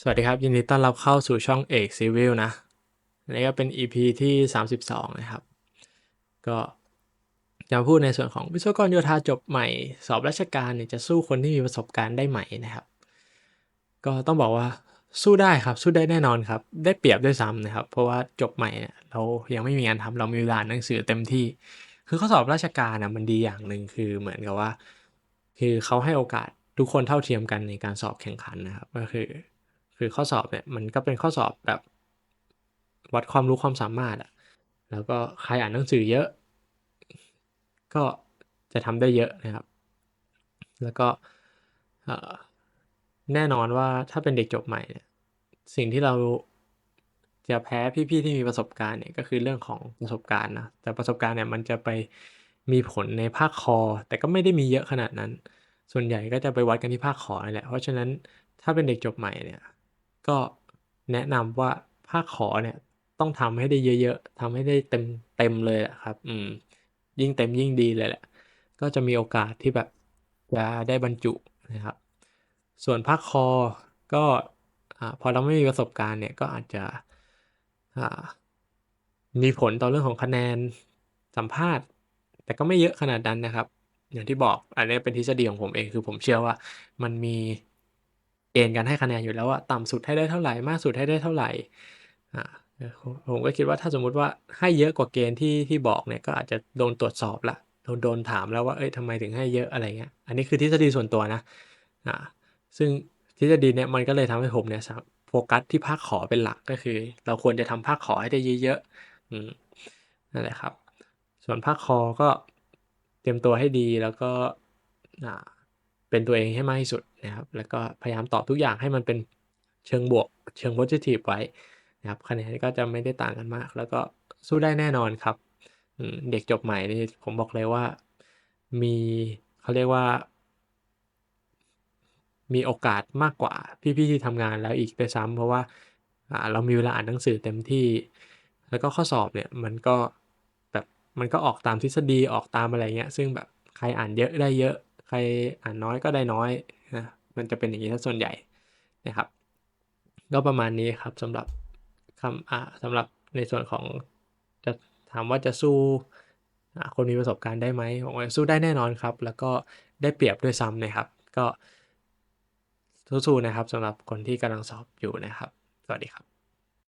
สวัสดีครับ ยินดีต้อนรับเข้าสู่ช่องเอกซีวิลนะนนี้ก็เป็น EP ที่ 32 นะครับ ก็จะมาพูดในส่วนของวิศวกรโยธาจบใหม่ สอบราชการเนี่ยจะสู้คนที่มีประสบการณ์ได้ไหมนะครับ ก็ต้องบอกว่าสู้ได้ครับ สู้ได้แน่นอนครับ ได้เปรียบด้วยซ้ำนะครับ เพราะว่าจบใหม่เนี่ยเรายังไม่มีงานทำเรามีเวลาอ่านหนังสือเต็มที่ คือข้อสอบราชการนะมันดีอย่างหนึ่งคือเหมือนกับว่า คือเขาให้โอกาสทุกคนเท่าเทียมกันในการสอบแข่งขันนะครับ ก็คือ คือข้อสอบเนี่ยมันก็เป็นข้อสอบแบบวัดความรู้ความสามารถอะแล้วก็ใครอ่านหนังสือเยอะ ก็จะทำได้เยอะนะครับ แล้วก็แน่นอนว่าถ้าเป็นเด็กจบใหม่เนี่ยสิ่งที่เราจะแพ้พี่ๆที่มีประสบการณ์เนี่ยก็คือเรื่องของประสบการณ์นะแต่ประสบการณ์เนี่ยมันจะไปมีผลในภาคคอ แต่ก็ไม่ได้มีเยอะขนาดนั้น ส่วนใหญ่ก็จะไปวัดกันที่ภาคขอนี่แหละเพราะฉะนั้นถ้าเป็นเด็กจบใหม่เนี่ย ก็แนะนำว่าภาคขอเนี่ยต้องทำให้ได้เยอะๆทำให้ได้เต็มเต็มเลยแหละครับ อืม ยิ่งเต็มยิ่งดีเลยแหละ ก็จะมีโอกาสที่แบบจะได้บรรจุนะครับ ส่วนภาคคอก็อพอเราไม่มีประสบการณ์เนี่ยก็อาจจะมีผลต่อเรื่องของคะแนนสัมภาษณ์ แต่ก็ไม่เยอะขนาดนั้นนะครับ อย่างที่บอกอันนี้เป็นทฤษฎีของผมเองคือผมเชื่อว่ามันมี เกณฑ์การให้คะแนนอยู่แล้วว่าต่ำสุดให้ได้เท่าไหร่มากสุดให้ได้เท่าไหร่อ่าผมก็คิดว่าถ้าสมมุติว่าให้เยอะกว่าเกณฑ์ที่ที่บอกเนี่ยก็อาจจะโดนตรวจสอบละโดนโดนถามแล้วว่าเอ้ยทำไมถึงให้เยอะอะไรเงี้ยอันนี้คือทฤษฎีส่วนตัวนะอ่าซึ่งทฤษฎีเนี่ยมันก็เลยทำให้ผมเนี่ยโฟกัสที่ภาคขอเป็นหลักก็คือ เราควรจะทำภาคขอให้ได้เยอะๆอืมนั่นแหละครับ ส่วนภาคคอก็เตรียมตัวให้ดีแล้วก็อ่า เป็นตัวเองให้มากที่สุดนะครับ แล้วก็พยายามตอบทุกอย่างให้มันเป็นเชิงบวก เชิงโพซิทีฟไว้นะครับคะแนนก็จะไม่ได้ต่างกันมาก แล้วก็สู้ได้แน่นอนครับเด็กจบใหม่นี่ผมบอกเลยว่า มีเขาเรียกว่า มีโอกาสมากกว่า พี่ๆที่ทำงานแล้วอีกด้วยซ้ำเพราะว่าเรามีเวลาอ่านหนังสือเต็มที่ แล้วก็ข้อสอบเนี่ยมันก็แบบมันก็ออกตามทฤษฎีออกตามอะไรเงี้ย ซึ่งแบบใครอ่านเยอะได้เยอะ รอ่านน้อยก็ได้น้อยนะมันจะเป็นอย่างนี้ซะส่วนใหญ่นะครับ ก็ประมาณนี้ครับสำหรับคำอ่าสำหรับในส่วนของจะถามว่าจะสู้คนมีประสบการณ์ได้ไหมผมว่าสู้ได้แน่นอนครับ แล้วก็ได้เปรียบด้วยซ้ำนะครับ ก็สู้ๆนะครับสำหรับคนที่กำลังสอบอยู่นะครับ สวัสดีครับ